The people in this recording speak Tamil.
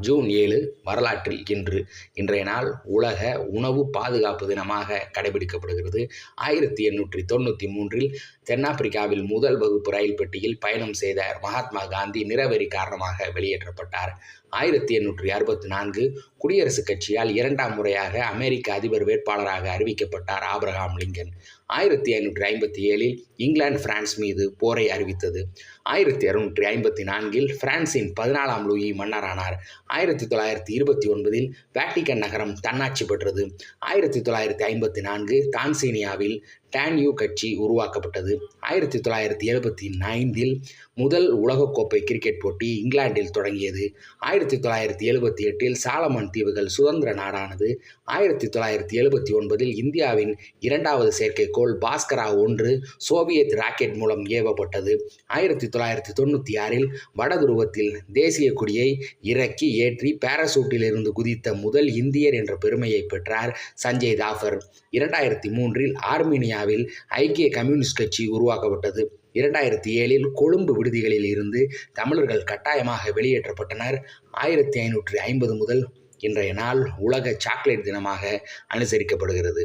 ஜூன் ஏழு வரலாற்றில் இன்று. இன்றைய நாள் உலக உணவு பாதுகாப்பு தினமாக கடைபிடிக்கப்படுகிறது. ஆயிரத்தி எண்ணூற்றி தொண்ணூற்றி மூன்றில் தென்னாப்பிரிக்காவில் முதல் வகுப்பு ரயில் பெட்டியில் பயணம் செய்த மகாத்மா காந்தி நிறவெறி காரணமாக வெளியேற்றப்பட்டார். ஆயிரத்தி எண்ணூற்றி அறுபத்தி நான்கு குடியரசுக் கட்சியால் இரண்டாம் முறையாக அமெரிக்க அதிபர் வேட்பாளராக அறிவிக்கப்பட்டார் ஆப்ரஹாம் லிங்கன். ஆயிரத்தி ஐநூற்றி ஐம்பத்தி ஏழில் இங்கிலாந்து பிரான்ஸ் மீது போரை அறிவித்தது. ஆயிரத்தி அறுநூற்றி ஐம்பத்தி நான்கில் பிரான்சின் பதினாலாம் லூயி மன்னரானார். ஆயிரத்தி தொள்ளாயிரத்தி இருபத்தி ஒன்பதில் வேட்டிக்கன் நகரம் தன்னாட்சி பெற்றது. ஆயிரத்தி தொள்ளாயிரத்தி ஐம்பத்தி நான்கு தான்சீனியாவில் டான்யூ கட்சி உருவாக்கப்பட்டது. ஆயிரத்தி தொள்ளாயிரத்தி எழுபத்தி ஐந்தில் முதல் உலகக்கோப்பை கிரிக்கெட் போட்டி இங்கிலாந்தில் தொடங்கியது. ஆயிரத்தி தொள்ளாயிரத்தி எழுபத்தி எட்டில் சாலமன் தீவுகள் சுதந்திர நாடானது. ஆயிரத்தி தொள்ளாயிரத்தி எழுபத்தி ஒன்பதில் இந்தியாவின் இரண்டாவது செயற்கைக்கோள் பாஸ்கரா ஒன்று சோவியத் ராக்கெட் மூலம் ஏவப்பட்டது. ஆயிரத்தி தொள்ளாயிரத்தி தொண்ணூற்றி ஆறில் வடதுருவத்தில் தேசிய கொடியை இறக்கி ஏற்றி பாராசூட்டில் இருந்து குதித்த முதல் இந்தியர் என்ற பெருமையை பெற்றார் சஞ்சய் தாஃபர். இரண்டாயிரத்தி மூன்றில் ஆர்மீனியா ஆர்மீனியாவில் ஐக்கிய கம்யூனிஸ்ட் கட்சி உருவாக்கப்பட்டது. இரண்டாயிரத்தி ஏழில் கொழும்பு விடுதிகளில் இருந்து தமிழர்கள் கட்டாயமாக வெளியேற்றப்பட்டனர். ஆயிரத்தி ஐநூற்றி ஐம்பது முதல் இன்றைய நாள் உலக சாக்லேட் தினமாக அனுசரிக்கப்படுகிறது.